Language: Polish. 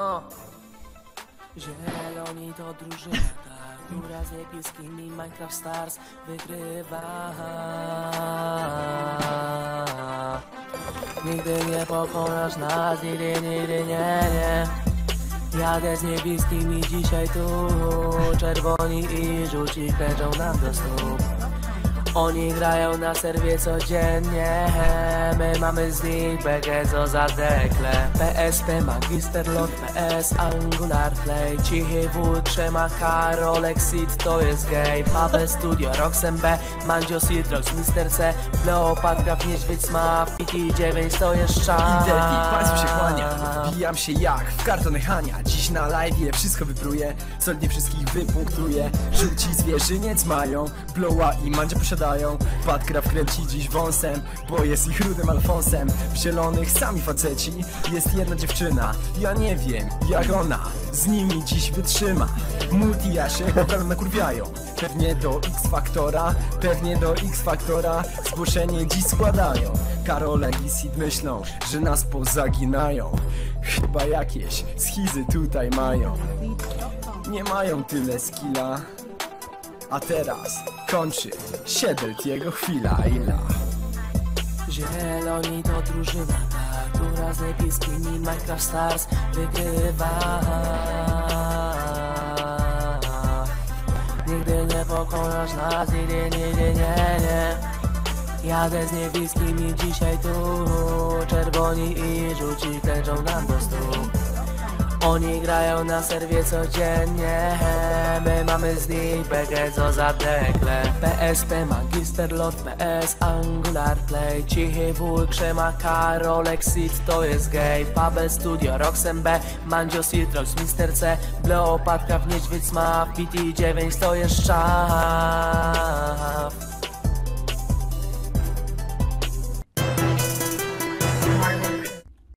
O. Zieloni to drużyna, ta, która z niebieskimi Minecraft Stars wygrywa. Nigdy nie pokonasz nas, nigdy, nigdy nie, nie. Jadę z niebieskimi dzisiaj tu, czerwoni i żółci klęczą nam do stóp. Oni grają na serwie codziennie. My mamy z nich co za dekle. PSP, Magister Lot, PS, Angular Play. Cichy wód, trzema Karol, Exit to jest gay Paweł Studio, Roxem B, Mandzio Citrox, Mister C. Leopatka, Niedźwiedź Smaf, PT9 to jest szan. Delphi, państwu się kłania. Wbijam się jak w kartony Hania. Dziś na live wszystko wypruję Solidnie wszystkich wypunktuję. Żółci zwierzyniec mają Bloła i mandzia posiadają Patkraw kręci dziś wąsem Bo jest ich rudym Alfonsem. W zielonych sami faceci. Jest jedna dziewczyna Ja nie wiem jak ona Z nimi dziś wytrzyma. Multi się naprawdę nakurwiają. Pewnie do X-Faktora Pewnie do X-Faktora Zgłoszenie dziś składają. Karolek i Sid myślą, że nas pozaginają. Chyba jakieś schizy tutaj mają. Nie mają tyle skilla A teraz kończy Siedelt jego chwila ila Zieloni to drużyna ta, która z niebieskimi Minecraft Stars wygrywa. Nigdy nie pokonasz nas, nigdy, nigdy nie, nie. Jadę z niebieskimi dzisiaj tu, czerwoni i żółci klęczą nam do stóp. Oni grają na serwie codziennie. My mamy z nich bekę co za dekle PSP, Magister Lot, PS, Angular Play. Cichy wód, Krzema, Karol, Exit to jest gay Paweł Studio, Roxem B, Mandzio Citrox, Mister C. Bleopatka w Niedźwiedź Smaf, PT9 to jest szan